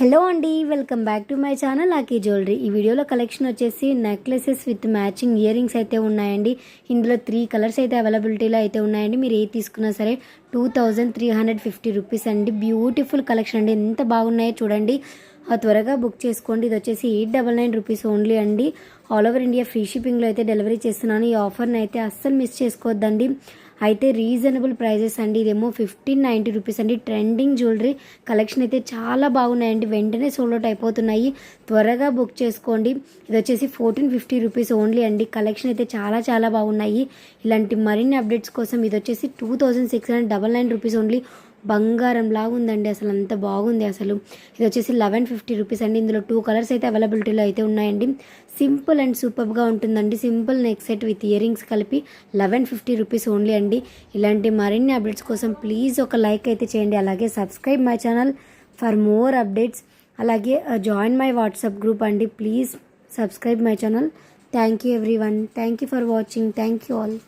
Hello అండి welcome back to my channel ఆకీ jewellery. ఈ వీడియోలో కలెక్షన్ వచ్చేసి necklaces with matching earrings అయితే ఉన్నాయండి. ఇందులో త్రీ కలర్స్ అయితే అవైలబిలిటీలో అయితే ఉన్నాయండి. మీరు ఏ తీసుకున్నా సరే two thousand three hundred fifty rupees అండి. బ్యూటిఫుల్ కలెక్షన్ అండి. ఎంత బాగున్నాయో చూడండి. త్వరగా బుక్ చేసుకోండి. ఇది వచ్చేసి eight double nine rupees only అండి. ఆల్ ఓవర్ ఇండియా ఫ్రీ షిప్పింగ్లో అయితే డెలివరీ చేస్తున్నాను. ఈ ఆఫర్ని అయితే అస్సలు మిస్ చేసుకోవద్దండి. అయితే రీజనబుల్ ప్రైజెస్ అండి. ఇదేమో ఫిఫ్టీన్ నైంటీ రూపీస్ అండి. ట్రెండింగ్ జ్యువెలరీ కలెక్షన్ అయితే చాలా బాగున్నాయండి. వెంటనే సోల్డ్ అవుట్ అయిపోతున్నాయి. త్వరగా బుక్ చేసుకోండి. ఇది వచ్చేసి ఫోర్టీన్ ఫిఫ్టీ రూపీస్ ఓన్లీ అండి. కలెక్షన్ అయితే చాలా చాలా బాగున్నాయి. ఇలాంటి మరిన్ని అప్డేట్స్ కోసం ఇది వచ్చేసి two thousand six hundred double nine rupees only బంగారం ఉందండి అసలు అంత బాగుంది అసలు. ఇది వచ్చేసి లెవెన్ ఫిఫ్టీ రూపీస్ అండి. ఇందులో టూ కలర్స్ అయితే అవైలబిలిటీలో అయితే ఉన్నాయండి. సింపుల్ అండ్ సూపర్గా ఉంటుందండి. Simple neck set with earrings కలిపి లెవెన్ ఫిఫ్టీ రూపీస్ ఓన్లీ అండి. ఇలాంటి మరిన్ని అప్డేట్స్ కోసం ప్లీజ్ ఒక లైక్ అయితే చేయండి. అలాగే subscribe my channel for more updates. అలాగే జాయిన్ మై వాట్సాప్ గ్రూప్ అండి. Please subscribe my channel. Thank you everyone thank you for watching. Thank you all.